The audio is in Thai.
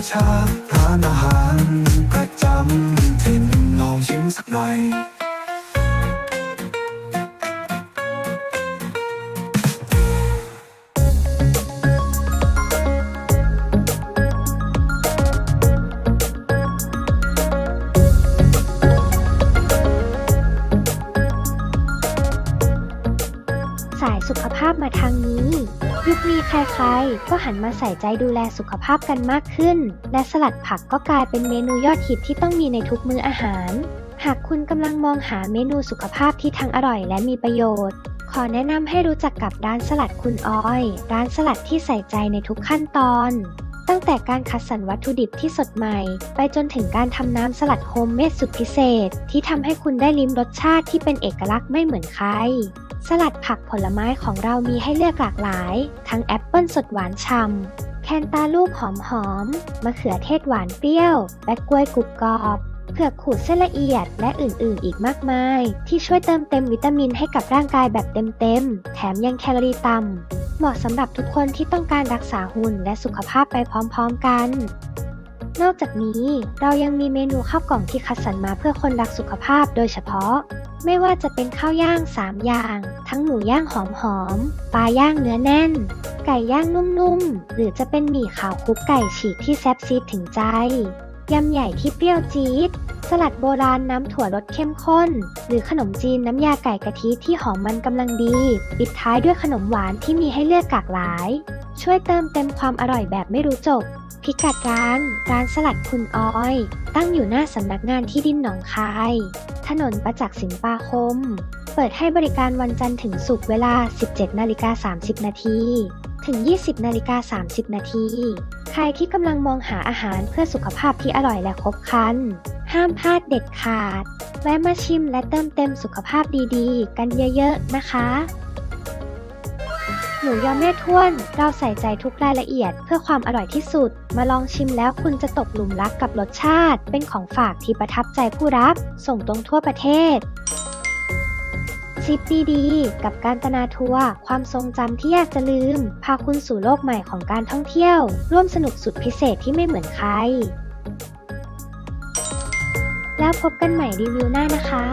สชาติ สายสุขภาพมาทางนี้ ยุคนี้ใครๆ ก็หันมาใส่ใจดูแลสุขภาพกันมากขึ้น และสลัดผักก็กลายเป็นเมนูยอดฮิตที่ต้องมีในทุกมื้ออาหาร หากคุณกำลังมองหาเมนูสุขภาพที่ทั้งอร่อยและมีประโยชน์ ขอแนะนำให้รู้จักกับร้านสลัดคุณออย ร้านสลัดที่ใส่ใจในทุกขั้นตอน ตั้งแต่การคัดสรรวัตถุดิบที่สดใหม่ ไปจนถึงการทำน้ำสลัดโฮมเมดสุดพิเศษ ที่ทำให้คุณได้ลิ้มรสชาติที่เป็นเอกลักษณ์ไม่เหมือนใคร สลัดผักผลไม้ของเรามีให้เลือกหลากหลาย ทั้งแอปเปิลสดหวานฉ่ำแคนตาลูกหอมหอมมะเขือเทศหวานเปรี้ยวและกล้วยกรุบกรอบเผือกขูดเส้นละเอียดและอื่นๆ อีกมากมาย ที่ช่วยเติมเต็มวิตามินให้กับร่างกายแบบเต็มๆ แถมยังแคลอรี่ต่ำ เหมาะสำหรับทุกคนที่ต้องการรักษาหุ่นและสุขภาพไปพร้อมๆกัน นอกจากนี้เรายังมีเมนูข้าวกล่องที่คัดสรรมาเพื่อคนรักสุขภาพโดยเฉพาะ ไม่ว่าจะเป็นข้าวย่าง 3 อย่าง ทั้งหมูย่างหอมๆ ปลาย่างเนื้อแน่น ไก่ย่างนุ่มๆ หรือจะเป็นหมี่ขาวคลุกไก่ฉีกที่แซ่บซีดถึงใจ ยำใหญ่ที่เปรี้ยวจี๊ด สลัดโบราณน้ำถั่วรสเข้มข้น หรือขนมจีนน้ำยาไก่กะทิที่หอมมันกำลังดี ปิดท้ายด้วยขนมหวานที่มีให้เลือกหลากหลาย ช่วยเติมเต็มความอร่อยแบบไม่รู้จบ พิกัดร้าน ร้านสลัดคุณออย ตั้งอยู่หน้าสำนักงานที่ดินหนองคาย ถนนประจักษ์สินปาคม เปิดให้บริการวันจันทร์ถึงศุกร์เวลา 17 นาฬิกา 30 นาที ถึง 20นาฬิกา30 นาที ใครที่กำลังมองหาอาหารเพื่อสุขภาพที่อร่อยและครบครัน ห้ามพลาดเด็ดขาด แวะมาชิมและเติมเต็มสุขภาพดีๆ กันเยอะๆ นะคะหมูยอแม่ท้วน เราใส่ใจทุกรายละเอียดเพื่อความอร่อยที่สุด มาลองชิมแล้วคุณจะตกหลุมรักกับรสชาติ เป็นของฝากที่ประทับใจผู้รับ ส่งตรงทั่วประเทศ ทริปดีๆ กับการตนาทัวร์ความทรงจำที่อยากจะลืม พาคุณสู่โลกใหม่ของการท่องเที่ยว ร่วมสนุกสุดพิเศษที่ไม่เหมือนใคร แล้วพบกันใหม่รีวิวหน้านะคะ